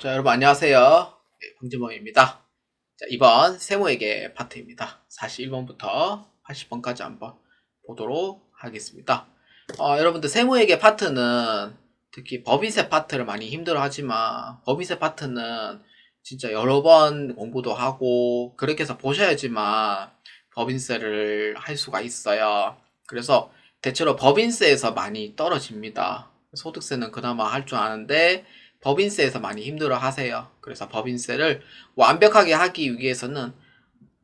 자, 여러분 안녕하세요. 네, 방지범입니다. 자, 이번 세모에게 파트입니다. 41번부터 80번까지 한번 보도록 하겠습니다. 어, 여러분들 세모에게 파트는 특히 법인세 파트를 많이 힘들어 하지만 법인세 파트는 진짜 여러 번 공부도 하고 그렇게 해서 보셔야지만 법인세를 할 수가 있어요. 그래서 대체로 법인세에서 많이 떨어집니다. 소득세는 그나마 할 줄 아는데 법인세에서 많이 힘들어 하세요. 그래서 법인세를 완벽하게 하기 위해서는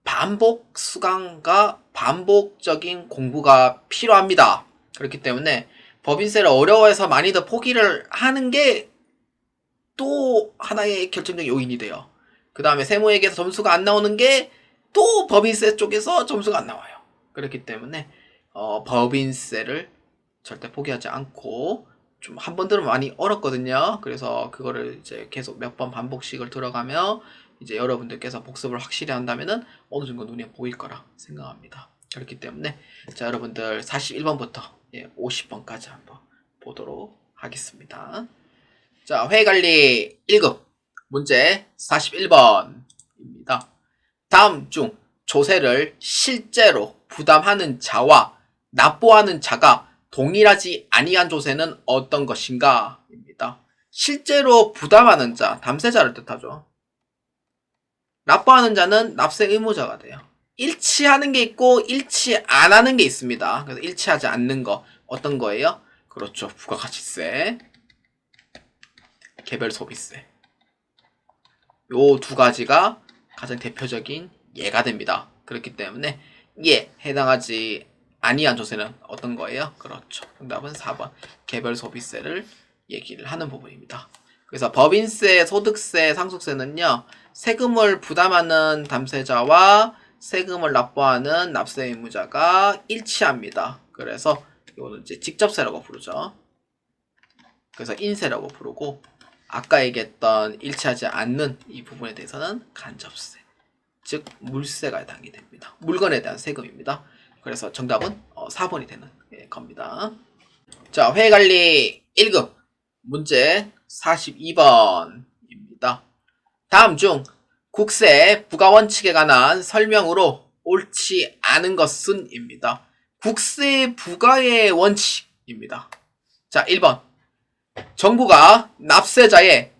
반복 수강과 반복적인 공부가 필요합니다. 그렇기 때문에 법인세를 어려워해서 많이들 포기를 하는 게 또 하나의 결정적 요인이 돼요. 그 다음에 세무에게서 점수가 안 나오는 게 또 법인세 쪽에서 점수가 안 나와요. 그렇기 때문에 어, 법인세를 절대 포기하지 않고 좀 한 번 들으면 많이 어렵거든요. 그래서 그거를 이제 계속 몇 번 반복씩을 들어가며 이제 여러분들께서 복습을 확실히 한다면은 어느 정도 눈에 보일 거라 생각합니다. 그렇기 때문에 자 여러분들 41번부터 예, 50번까지 한번 보도록 하겠습니다. 자 회관리 1급 문제 41번입니다. 다음 중 조세를 실제로 부담하는 자와 납부하는 자가 동일하지 아니한 조세는 어떤 것인가? 입니다. 실제로 부담하는 자, 담세자를 뜻하죠. 납부하는 자는 납세 의무자가 돼요. 일치하는 게 있고 일치 안 하는 게 있습니다. 그래서 일치하지 않는 거 어떤 거예요? 그렇죠. 부가가치세, 개별 소비세. 요 두 가지가 가장 대표적인 예가 됩니다. 그렇기 때문에 예 해당하지 아니한 조세는 어떤 거예요? 그렇죠. 정답은 4번 개별 소비세를 얘기를 하는 부분입니다. 그래서 법인세, 소득세, 상속세는요 세금을 부담하는 담세자와 세금을 납부하는 납세 의무자가 일치합니다. 그래서 이거는 이제 직접세라고 부르죠. 그래서 인세라고 부르고 아까 얘기했던 일치하지 않는 이 부분에 대해서는 간접세, 즉 물세가 해당이 됩니다. 물건에 대한 세금입니다. 그래서 정답은 어, 4번이 되는 예, 겁니다. 자, 회관리 1급 문제 42번입니다. 다음 중 국세 부가 원칙에 관한 설명으로 옳지 않은 것은 입니다. 국세 부가의 원칙입니다. 자, 1번. 정부가 납세자의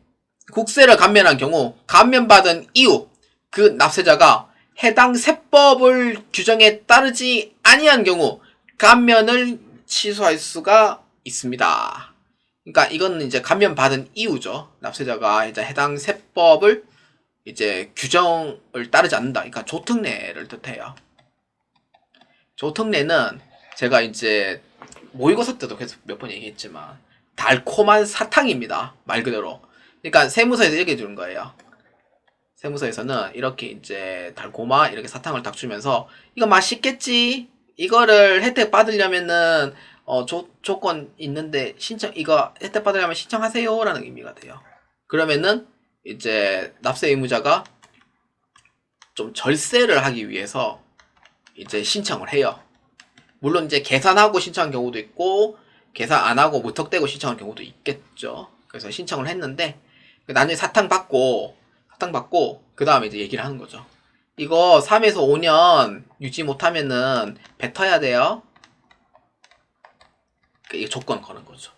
국세를 감면한 경우 감면받은 이후 그 납세자가 해당 세법을 규정에 따르지 아니한 경우 감면을 취소할 수가 있습니다. 그러니까 이거는 이제 감면 받은 이유죠. 납세자가 이제 해당 세법을 이제 규정을 따르지 않는다. 그러니까 조특례를 뜻해요. 조특례는 제가 이제 모의고사 때도 계속 몇 번 얘기했지만 달콤한 사탕입니다. 말 그대로. 그러니까 세무서에서 얘기해 주는 거예요. 세무서에서는 이렇게 이제 달고마 이렇게 사탕을 딱 주면서 이거 맛있겠지 이거를 혜택 받으려면은 어 조, 조건 있는데 신청 이거 혜택 받으려면 신청하세요라는 의미가 돼요. 그러면은 이제 납세 의무자가 좀 절세를 하기 위해서 이제 신청을 해요. 물론 이제 계산하고 신청한 경우도 있고 계산 안 하고 무턱대고 신청한 경우도 있겠죠. 그래서 신청을 했는데 나중에 사탕 받고 사탕 받고 그 다음에 이제 얘기를 하는 거죠. 이거 3에서 5년 유지 못하면은 뱉어야 돼요. 이 조건 거는 거죠.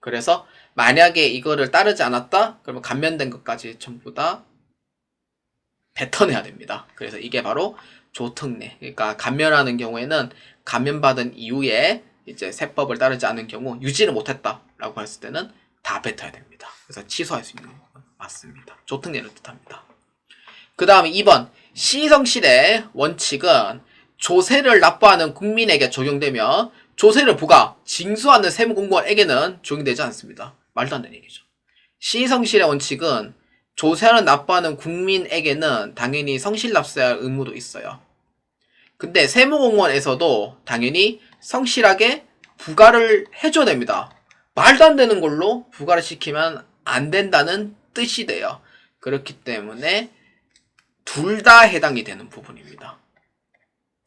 그래서 만약에 이거를 따르지 않았다? 그러면 감면된 것까지 전부 다 뱉어내야 됩니다. 그래서 이게 바로 조특례. 그러니까 감면하는 경우에는 감면받은 이후에 이제 세법을 따르지 않은 경우 유지를 못했다라고 했을 때는 다 뱉어야 됩니다. 그래서 취소할 수 있는 건 맞습니다. 조특례를 뜻합니다. 그 다음에 2번 시성실의 원칙은 조세를 납부하는 국민에게 적용되며 조세를 부과 징수하는 세무공무원에게는 적용되지 않습니다. 말도 안 되는 얘기죠. 시성실의 원칙은 조세를 납부하는 국민에게는 당연히 성실 납세할 의무도 있어요. 근데 세무공무원에서도 당연히 성실하게 부과를 해줘야 됩니다. 말도 안 되는 걸로 부과를 시키면 안 된다는 뜻이 돼요. 그렇기 때문에 둘 다 해당이 되는 부분입니다.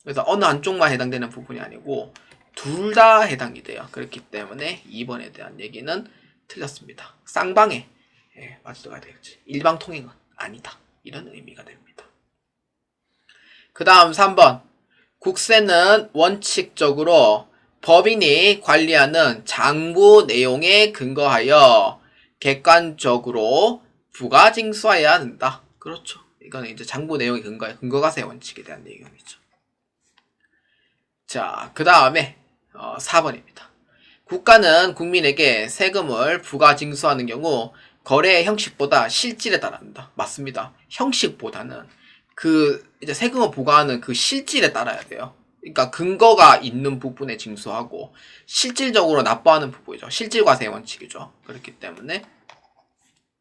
그래서 어느 한쪽만 해당되는 부분이 아니고 둘 다 해당이 돼요. 그렇기 때문에 2번에 대한 얘기는 틀렸습니다. 쌍방에 예, 맞춰가야 되겠지. 일방통행은 아니다. 이런 의미가 됩니다. 그 다음 3번. 국세는 원칙적으로 법인이 관리하는 장부 내용에 근거하여 객관적으로 부가징수해야 한다. 그렇죠. 이거는 이제 장부 내용에 근거해 근거가세 원칙에 대한 내용이죠. 자, 그 다음에 어, 4번입니다. 국가는 국민에게 세금을 부가징수하는 경우 거래의 형식보다 실질에 따른다. 맞습니다. 형식보다는 그 이제 세금을 부과하는 그 실질에 따라야 돼요. 그러니까 근거가 있는 부분에 징수하고 실질적으로 납부하는 부분이죠. 실질과세 원칙이죠. 그렇기 때문에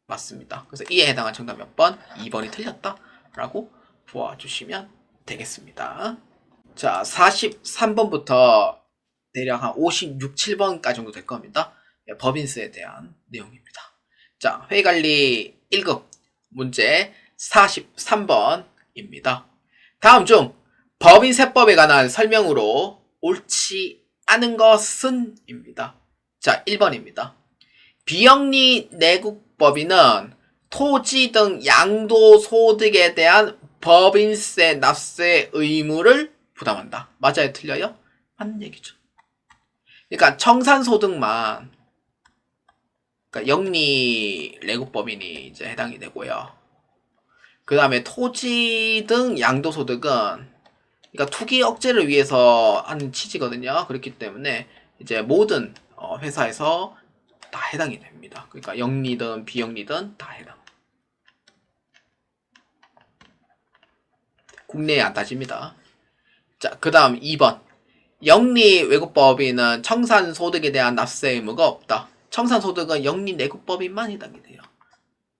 맞습니다. 그래서 이에 해당한 정답 몇 번? 2번이 틀렸다라고 보아주시면 되겠습니다. 자, 43번부터 대략 한 56, 7번까지 정도 될 겁니다. 예, 법인세에 대한 내용입니다. 자, 회의관리 1급 문제 43번입니다. 다음 중 법인 세법에 관한 설명으로 옳지 않은 것은? 입니다. 자, 1번입니다. 비영리 내국 법인은 토지 등 양도 소득에 대한 법인세 납세 의무를 부담한다. 맞아요? 틀려요? 맞는 얘기죠. 그러니까 청산소득만 그러니까 영리 내국법인이 이제 해당이 되고요. 그 다음에 토지 등 양도소득은 그러니까 투기 억제를 위해서 하는 취지거든요. 그렇기 때문에 이제 모든 어, 회사에서 다 해당이 됩니다. 그러니까 영리든 비영리든 다 해당. 국내에 안 따집니다. 자, 그 다음 2번. 영리 외국법인은 청산소득에 대한 납세 의무가 없다. 청산소득은 영리 내국법인만 해당이 돼요.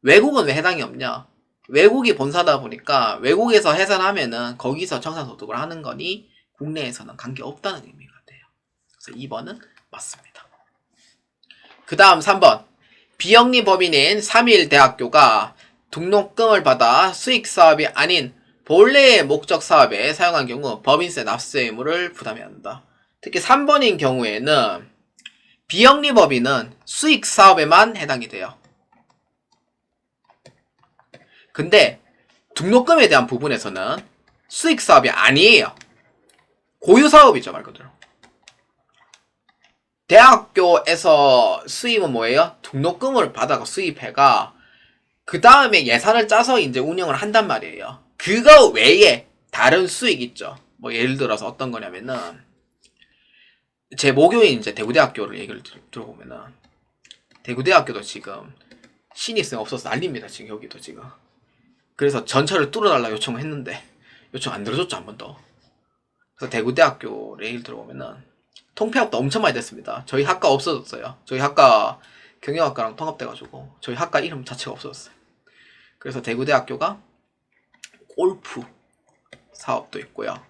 외국은 왜 해당이 없냐? 외국이 본사다 보니까 외국에서 해산하면은 거기서 청산소득을 하는 거니 국내에서는 관계 없다는 의미가 돼요. 그래서 2번은 맞습니다. 그 다음 3번. 비영리 법인인 3일 대학교가 등록금을 받아 수익 사업이 아닌 본래의 목적 사업에 사용한 경우 법인세 납세 의무를 부담해야 한다. 특히 3번인 경우에는 비영리 법인은 수익 사업에만 해당이 돼요. 근데 등록금에 대한 부분에서는 수익 사업이 아니에요. 고유 사업이죠, 말 그대로. 대학교에서 수입은 뭐예요? 등록금을 받아가 수입해가 그 다음에 예산을 짜서 이제 운영을 한단 말이에요. 그거 외에 다른 수익 있죠. 뭐 예를 들어서 어떤 거냐면은 제 모교인 이제 대구대학교를 얘기를 들- 들어보면은 대구대학교도 지금 신입생 없어서 난립니다. 지금 여기도 지금. 그래서 전철을 뚫어달라 요청을 했는데 요청 안 들어줬죠 한 번도. 그래서 대구대학교를 얘기를 들어보면은 통폐합도 엄청 많이 됐습니다. 저희 학과 없어졌어요. 저희 학과 경영학과랑 통합돼가지고 저희 학과 이름 자체가 없어졌어요. 그래서 대구대학교가 골프 사업도 있고요.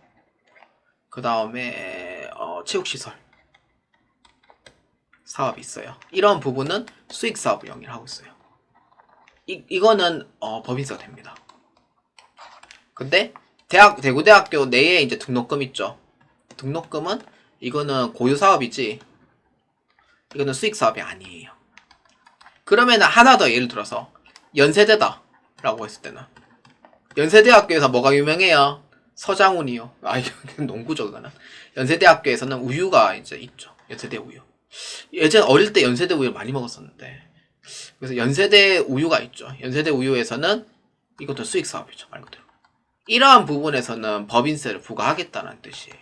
그 다음에 어, 체육시설 사업이 있어요. 이런 부분은 수익 사업을 영위를 하고 있어요. 이, 이거는 어, 법인세가 됩니다. 근데 대학 대구대학교 내에 이제 등록금 있죠. 등록금은 이거는 고유 사업이지. 이거는 수익 사업이 아니에요. 그러면 하나 더 예를 들어서 연세대다라고 했을 때는 연세대학교에서 뭐가 유명해요? 서장훈이요. 아, 이건 농구죠, 그거는. 연세대학교에서는 우유가 이제 있죠. 연세대 우유. 예전 어릴 때 연세대 우유 많이 먹었었는데. 그래서 연세대 우유가 있죠. 연세대 우유에서는 이것도 수익 사업이죠, 말 그대로. 이러한 부분에서는 법인세를 부과하겠다는 뜻이에요.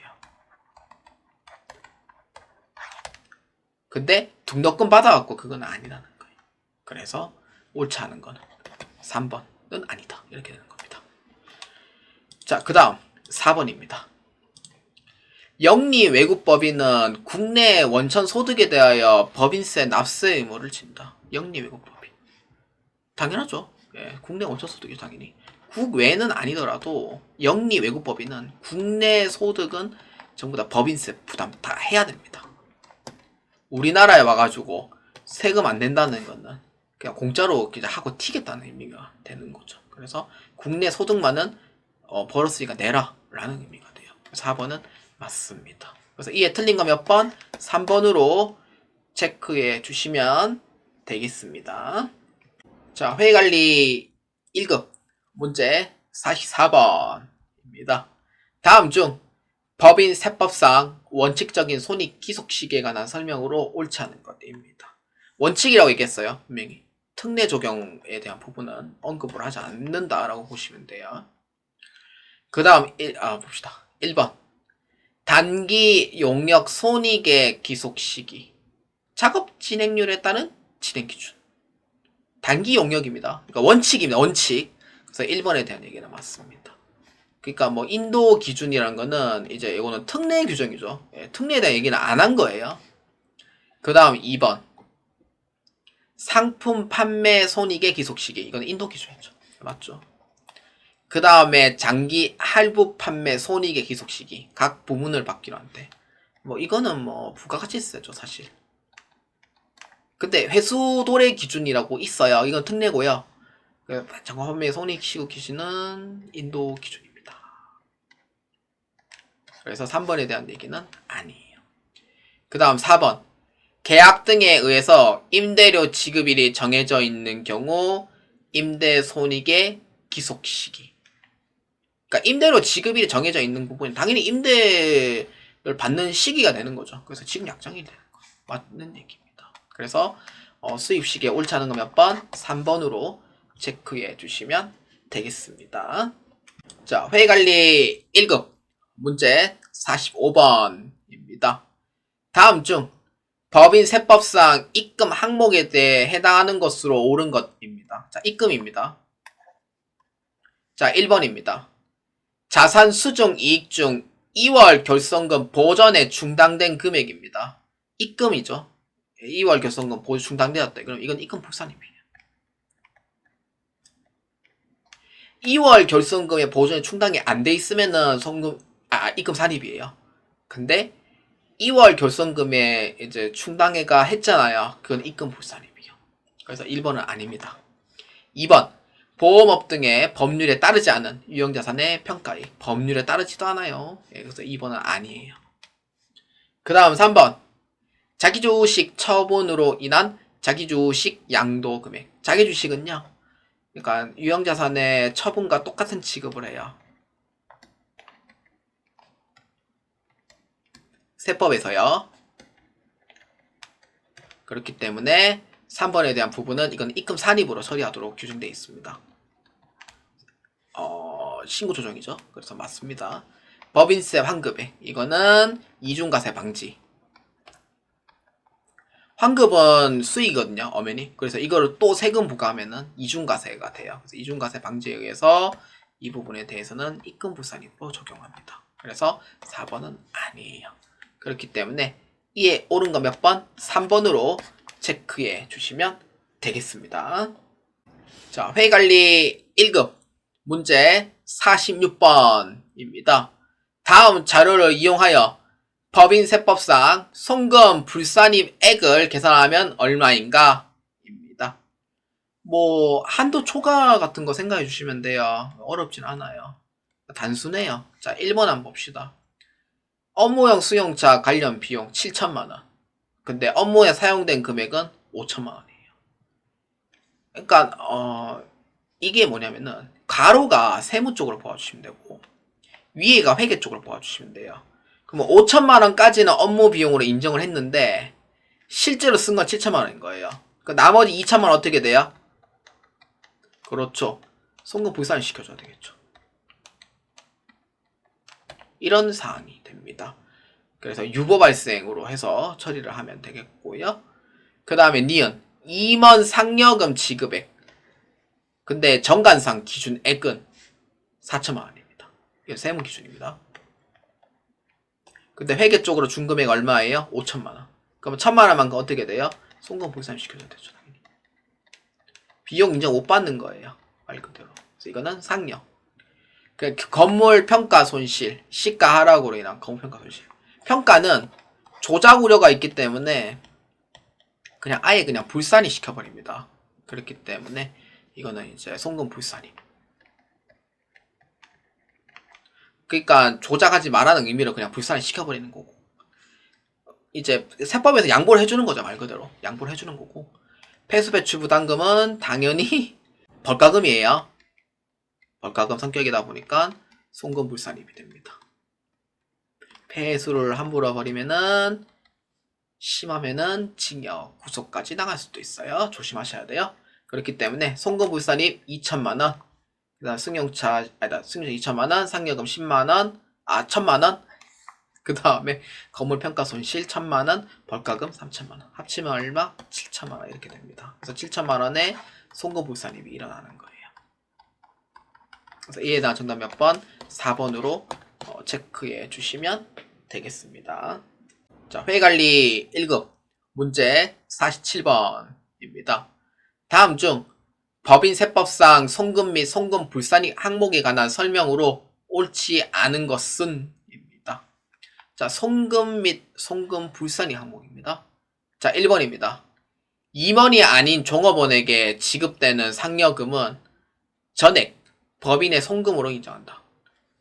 근데 등록금 받아갖고 그건 아니라는 거예요. 그래서 옳지 않은 거는 3번은 아니다. 이렇게 되는 겁니다. 자, 그 다음 4번입니다. 영리 외국법인은 국내 원천 소득에 대하여 법인세 납세 의무를 진다. 영리 외국법인. 당연하죠. 예, 국내 원천 소득이 당연히. 국외는 아니더라도 영리 외국법인은 국내 소득은 전부 다 법인세 부담 다 해야 됩니다. 우리나라에 와가지고 세금 안 낸다는 거는 그냥 공짜로 그냥 하고 튀겠다는 의미가 되는 거죠. 그래서 국내 소득만은 어, 벌었으니까 내라라는 의미가 돼요. 4번은 맞습니다. 그래서 이에 틀린 거 몇 번? 3번으로 체크해 주시면 되겠습니다. 자, 회의관리 1급 문제 44번입니다. 다음 중 법인 세법상 원칙적인 손익 기속 시기에 관한 설명으로 옳지 않은 것입니다. 원칙이라고 얘기했어요. 분명히. 특례 적용에 대한 부분은 언급을 하지 않는다라고 보시면 돼요. 그 다음, 아, 봅시다. 1번. 단기 용역 손익의 기속 시기. 작업 진행률에 따른 진행 기준. 단기 용역입니다. 그러니까 원칙입니다. 원칙. 그래서 1번에 대한 얘기는 맞습니다. 그러니까 뭐 인도 기준이란 거는 이제 이거는 특례 규정이죠. 예, 특례에 대한 얘기는 안 한 거예요. 그 다음 2번. 상품 판매 손익의 기속 시기. 이건 인도 기준이죠. 맞죠? 그 다음에 장기 할부 판매 손익의 기속 시기. 각 부문을 받기로 한대. 뭐 이거는 뭐 부가가치세죠, 사실. 근데 회수도래 기준이라고 있어요. 이건 특례고요. 그 장관 판매 손익 시국 기준은 인도 기준입니다. 그래서 3번에 대한 얘기는 아니에요. 그 다음 4번. 계약 등에 의해서 임대료 지급일이 정해져 있는 경우 임대 손익의 기속 시기. 그러니까 임대료 지급일이 정해져 있는 부분이 당연히 임대를 받는 시기가 되는 거죠. 그래서 지금 약정이 되는 거 맞는 얘기입니다. 그래서 어, 수입 시기에 옳지 않은 거 몇 번? 3번으로 체크해 주시면 되겠습니다. 자, 회의관리 1급 문제 45번입니다. 다음 중 법인 세법상 입금 항목에 대해 해당하는 것으로 옳은 것입니다. 자, 입금입니다. 자, 1번입니다. 자산 수중 이익 중 2월 결성금 보전에 충당된 금액입니다. 입금이죠. 2월 결성금 보전 충당되었다. 그럼 이건 입금 불산입니다. 2월 결성금의 보전이 충당이 안 돼 있으면은 성금 아 입금 산입이에요. 근데 2월 결성금에 이제 충당회가 했잖아요. 그건 입금 불산입이에요. 그래서 1번은 아닙니다. 2번 보험업 등의 법률에 따르지 않은 유형자산의 평가액 법률에 따르지도 않아요. 예, 그래서 2번은 아니에요. 그 다음 3번 자기주식 처분으로 인한 자기주식 양도 금액 자기주식은요 그러니까 유형자산의 처분과 똑같은 취급을 해요. 세법에서요. 그렇기 때문에 3번에 대한 부분은 이건 입금 산입으로 처리하도록 규정되어 있습니다. 어, 신고 조정이죠. 그래서 맞습니다. 법인세 환급액 이거는 이중과세 방지. 환급은 수익이거든요, 엄연히. 그래서 이거를 또 세금 부과하면은 이중과세가 돼요. 그래서 이중과세 방지에 의해서 이 부분에 대해서는 입금 부산입으로 적용합니다. 그래서 4번은 아니에요. 그렇기 때문에 이에 옳은 거 몇 번? 3번으로 체크해 주시면 되겠습니다. 자, 회의관리 1급 문제 46번입니다. 다음 자료를 이용하여 법인 세법상 송금 불산입액을 계산하면 얼마인가? 입니다. 뭐 한도 초과 같은 거 생각해 주시면 돼요. 어렵진 않아요. 단순해요. 자, 1번 한번 봅시다. 업무용 수용차 관련 비용 7천만 원. 근데 업무에 사용된 금액은 5천만 원이에요. 그러니까 어 이게 뭐냐면은 가로가 세무 쪽으로 보아주시면 되고 위에가 회계 쪽으로 보아주시면 돼요. 그러면 5천만 원까지는 업무 비용으로 인정을 했는데 실제로 쓴 건 7천만 원인 거예요. 그 나머지 2천만 원 어떻게 돼요? 그렇죠. 송금 불산 시켜줘야 되겠죠. 이런 사항이 됩니다. 그래서 유보 발생으로 해서 처리를 하면 되겠고요. 그 다음에 니은 임원 상여금 지급액 근데 정관상 기준 액은 4천만 원입니다. 이게 세무 기준입니다. 근데 회계 쪽으로 준 금액 얼마예요? 5천만 원. 그러면 천만 원만큼 어떻게 돼요? 송금 불산 시켜줘야 되죠. 당연히. 비용 인정 못 받는 거예요. 말 그대로. 그래서 이거는 상여. 그 건물 평가 손실, 시가 하락으로 인한 건물 평가 손실. 평가는 조작 우려가 있기 때문에 그냥 아예 그냥 불산이 시켜버립니다. 그렇기 때문에 이거는 이제 송금 불산이. 그러니까 조작하지 말라는 의미로 그냥 불산이 시켜버리는 거고. 이제 세법에서 양보를 해주는 거죠 말 그대로 양보를 해주는 거고. 폐수 배출 부담금은 당연히 벌가금이에요. 벌가금 성격이다 보니까 송금 불산입이 됩니다. 폐수를 함부로 버리면은 심하면은 징역, 구속까지 나갈 수도 있어요. 조심하셔야 돼요. 그렇기 때문에 송금 불산입 2천만 원, 그 다음 승용차 아니다 승용차 2천만 원, 상여금 10만 원, 아 1천만 원. 그 다음에 건물 평가 손실 1천만 원, 벌가금 3천만 원. 합치면 얼마? 7천만 원 이렇게 됩니다. 그래서 7천만 원에 송금 불산입이 일어나는 거예요. 그래서 이에 대한 정답 몇 번? 4번으로 어, 체크해 주시면 되겠습니다. 자, 회관리 1급 문제 47번입니다. 다음 중 법인 세법상 송금 및 송금 불산이 항목에 관한 설명으로 옳지 않은 것은 입니다. 자, 송금 및 송금 불산이 항목입니다. 자, 1번입니다. 임원이 아닌 종업원에게 지급되는 상여금은 전액 법인의 송금으로 인정한다.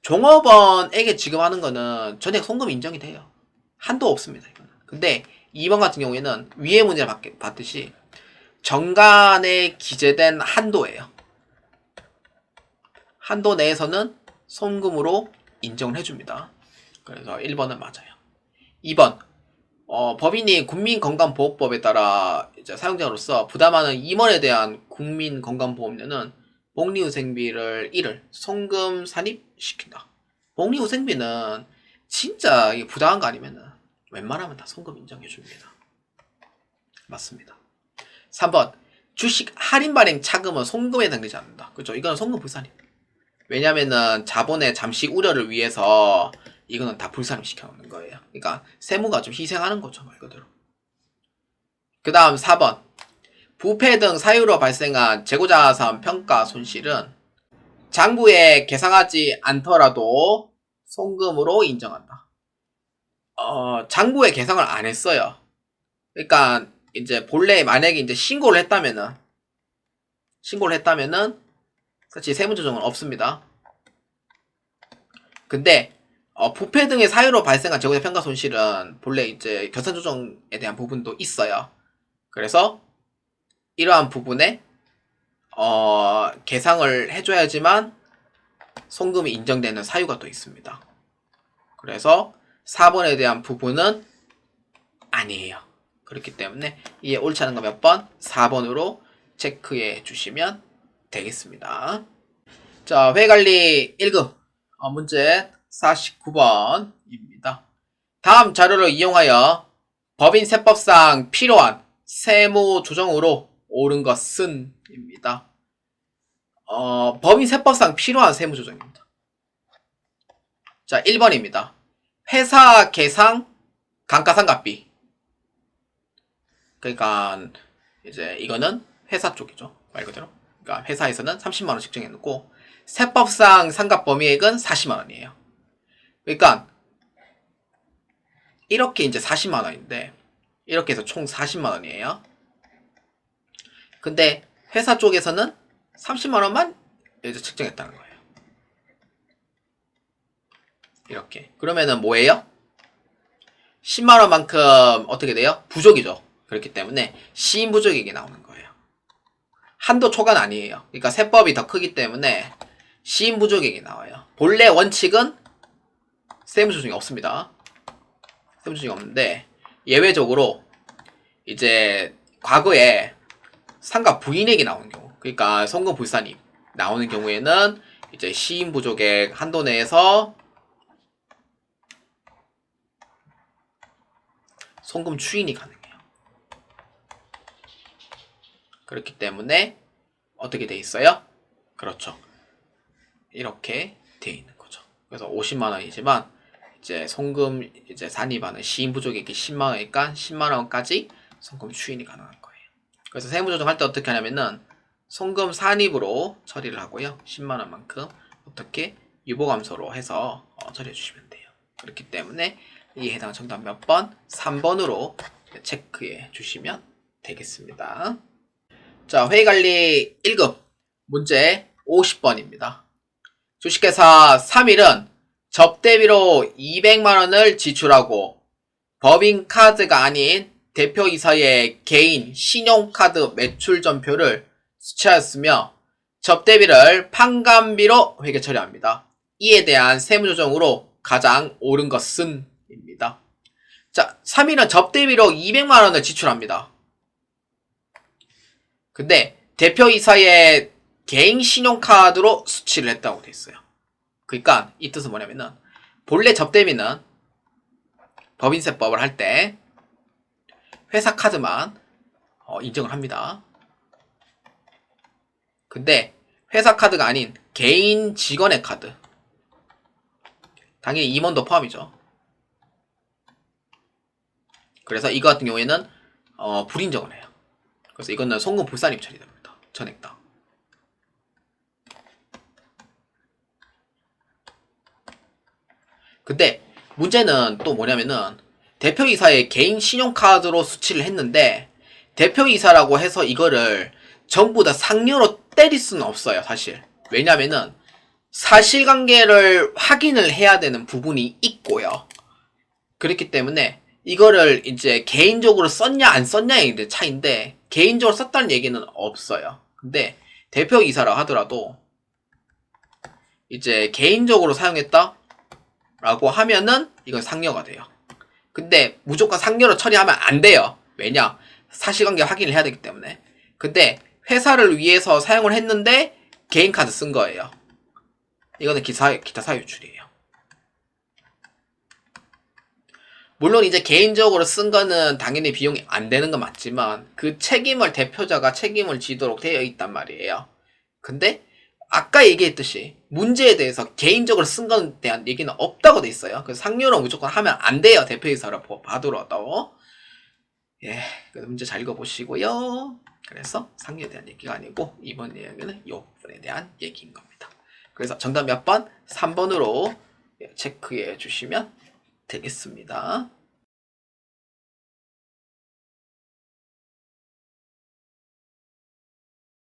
종업원에게 지급하는 거는 전액 송금 인정이 돼요. 한도 없습니다. 이거는. 근데 2번 같은 경우에는 위에 문제를 받- 받듯이 정관에 기재된 한도예요. 한도 내에서는 송금으로 인정을 해줍니다. 그래서 1번은 맞아요. 2번 어, 법인이 국민건강보호법에 따라 이제 사용자로서 부담하는 임원에 대한 국민건강보험료는 복리후생비를 1을 송금 산입시킨다. 복리후생비는 진짜 부당한 거 아니면은 웬만하면 다 송금 인정해 줍니다. 맞습니다. 3번 주식 할인 발행 차금은 송금에 해당되지 않는다. 그렇죠? 이거는 송금 불산입. 왜냐면은 자본의 잠시 우려를 위해서 이거는 다 불산입 시켜놓는 거예요. 그러니까 세무가 좀 희생하는 거죠 말 그대로. 그 다음 4번 부패 등 사유로 발생한 재고자산 평가 손실은 장부에 계상하지 않더라도 송금으로 인정한다. 어, 장부에 계상을 안 했어요. 그러니까 이제 본래 만약에 이제 신고를 했다면은 신고를 했다면은 사실 세무 조정은 없습니다. 근데 어, 부패 등의 사유로 발생한 재고자 평가 손실은 본래 이제 결산 조정에 대한 부분도 있어요. 그래서 이러한 부분에 어, 계상을 해줘야지만 송금이 인정되는 사유가 또 있습니다. 그래서 4번에 대한 부분은 아니에요. 그렇기 때문에 이에 옳지 않은 거 몇 번? 4번으로 체크해 주시면 되겠습니다. 자, 회관리 1급 어, 문제 49번입니다. 다음 자료를 이용하여 법인 세법상 필요한 세무 조정으로 옳은 것은 입니다. 어, 법인 세법상 필요한 세무 조정입니다. 자, 1번입니다. 회사 계상 감가상각비. 그러니까 이제 이거는 회사 쪽이죠. 말 그대로. 그러니까 회사에서는 30만 원씩 정해 놓고 세법상 상각 범위액은 40만 원이에요. 그러니까 이렇게 이제 40만 원인데 이렇게 해서 총 40만 원이에요. 근데 회사 쪽에서는 30만 원만 이제 측정했다는 거예요. 이렇게. 그러면은 뭐예요? 10만 원만큼 어떻게 돼요? 부족이죠. 그렇기 때문에 시인 부족액이 나오는 거예요. 한도 초과는 아니에요. 그러니까 세법이 더 크기 때문에 시인 부족액이 나와요. 본래 원칙은 세무 조정이 없습니다. 세무 조정이 없는데 예외적으로 이제 과거에 상가 부인액이 나오는 경우, 그러니까 송금 불산입 나오는 경우에는 이제 시인 부족액 한도 내에서 송금 추인이 가능해요. 그렇기 때문에 어떻게 돼 있어요? 그렇죠. 이렇게 돼 있는 거죠. 그래서 50만 원이지만 이제 송금 이제 산입하는 시인 부족액이 10만 원이니까 10만 원까지 송금 추인이 가능한 거예요. 그래서 세무 조정 할 때 어떻게 하냐면은 송금 산입으로 처리를 하고요. 10만 원만큼 어떻게 유보 감소로 해서 어, 처리해 주시면 돼요. 그렇기 때문에 이에 해당 정답 몇 번? 3번으로 체크해 주시면 되겠습니다. 자, 회의관리 1급 문제 50번입니다. 주식회사 3일은 접대비로 200만원을 지출하고 법인 카드가 아닌 대표이사의 개인 신용카드 매출 전표를 수취하였으며 접대비를 판관비로 회계 처리합니다. 이에 대한 세무조정으로 가장 옳은 것은 입니다. 자, 3일은 접대비로 200만원을 지출합니다. 근데 대표이사의 개인 신용카드로 수취를 했다고 돼 있어요. 그러니까 이 뜻은 뭐냐면은 본래 접대비는 법인세법을 할 때 회사 카드만 어, 인정을 합니다. 근데 회사 카드가 아닌 개인 직원의 카드 당연히 임원도 포함이죠. 그래서 이거 같은 경우에는 어, 불인정을 해요. 그래서 이거는 송금 불산입 처리 됩니다. 전액당. 근데 문제는 또 뭐냐면은 대표이사의 개인 신용카드로 수취를 했는데 대표이사라고 해서 이거를 전부 다 상여로 때릴 수는 없어요 사실 왜냐면은 사실관계를 확인을 해야 되는 부분이 있고요 그렇기 때문에 이거를 이제 개인적으로 썼냐 안 썼냐의 이제 차인데 개인적으로 썼다는 얘기는 없어요 근데 대표 이사라 하더라도 이제 개인적으로 사용했다 라고 하면은 이건 상여가 돼요. 근데 무조건 상여로 처리하면 안 돼요. 왜냐? 사실관계 확인을 해야 되기 때문에. 근데 회사를 위해서 사용을 했는데 개인 카드 쓴 거예요. 이거는 기사, 기타 사유출이에요. 물론 이제 개인적으로 쓴 거는 당연히 비용이 안 되는 건 맞지만 그 책임을 대표자가 책임을 지도록 되어 있단 말이에요. 근데 아까 얘기했듯이 문제에 대해서 개인적으로 쓴 것에 대한 얘기는 없다고 돼 있어요. 그래서 상료로 무조건 하면 안 돼요. 대표이사를 봐두러도. 예, 그래서 문제 잘 읽어보시고요. 그래서 상료에 대한 얘기가 아니고 이번 내용에는 이 부분에 대한 얘기인 겁니다. 그래서 정답 몇 번? 3번으로 체크해 주시면 되겠습니다.